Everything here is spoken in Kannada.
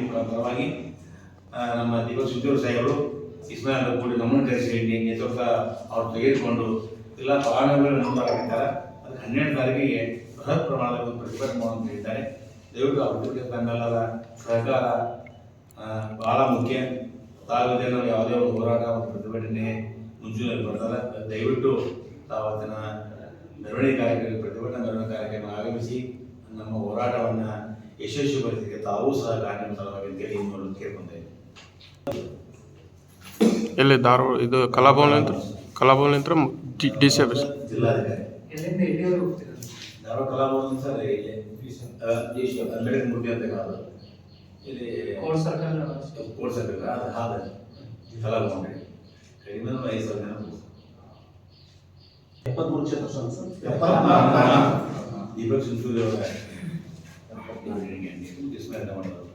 ಮುಖಾಂತರವಾಗಿ ನಮ್ಮ ದೀಪಕ್ ಸುತ್ತೂರು ಸಾಹೇಬರು ಇಸ್ಮಾಯಿಲ್ ಕೂಡಿ ಗಮನ ಕರೆಸಿ ನೇತೃತ್ವ ಅವ್ರು ತೆಗೆದುಕೊಂಡು ಎಲ್ಲ ಫಲಾನುಭವಿಗಳು ನೋಡಲಾಗಿದ್ದಾರೆ ಅದಕ್ಕೆ ಹನ್ನೆರಡು ತಾರೀಕಿಗೆ ಬೃಹತ್ ಪ್ರಮಾಣದ ಒಂದು ಪ್ರತಿಭಟನೆ ಅಂತ ಹೇಳಿದ್ದಾರೆ. ದಯವಿಟ್ಟು ಅವರಿಗೆ ತಮ್ಮೆಲ್ಲರ ಸಹಕಾರ ಬಹಳ ಮುಖ್ಯ. ನಾವು ಯಾವುದೇ ಒಂದು ಹೋರಾಟ ಮತ್ತು ಪ್ರತಿಭಟನೆ ಮುಂಚೂಣಿಯಲ್ಲಿ ಬರ್ತದೆ. ದಯವಿಟ್ಟು ತಾವು ಅದನ್ನು ಮೆರವಣಿಗೆ ಕಾರ್ಯಕ್ರಮ, ಪ್ರತಿಭಟನಾ ಮೆರವಣಿಗೆ ಕಾರ್ಯಕ್ರಮ ಆಗಮಿಸಿ ನಮ್ಮ ಹೋರಾಟವನ್ನು ಯಶಸ್ವಿಗೊಳಿಸಲಿಕ್ಕೆ ತಾವು ಸಹ ಈ ಮೂಲಕ ಕೇಳ್ಕೊಂಡೆ. ಎಲ್ಲಿ ಧಾರವಾಡ ಇದು ಕಲಾಭವನಂತ್ರ ಕಲಾಭವನಂತ್ರ ಡಿ ಸಿ ಆಫೀಸ್ ಜಿಲ್ಲಾಧಿಕಾರಿ. ಎಲ್ಲಿಂದ ಎಲ್ಲಿವರೆಗೆ ಹೋಗ್ತೀರಾ? ಧಾರವಾಡ ಕಲಾಭವನ ಸರ್ ಇಲ್ಲಿ ಅಂಬೇಡ್ಕರ್ ಮೂರ್ತಿ ಅಂತ ಕಾಲ ಇಲ್ಲಿ ಕೋರ್ಟ್ ಸರ್ಕಲ್ ಕೋರ್ಟ್ ಸರ್ಕಲ್ ಅದು ಹಾದ ಕಲಾಭವನ ಕಡಿಮೆ ಐದು ಸಾವಿರ ಜನ ಎಪ್ಪತ್ಮೂರು ಕ್ಷೇತ್ರ ಸರ್ ದೀಪಕ್ ಸಿಂಧೂರಿ ಅವರ ಇಸ್ಮಾಯಿಲ್ ಮಾಡೋದು